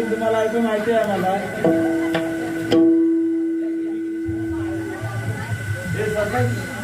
तुम्हाला इथं माहिती आहे आम्हाला. हे सरपंच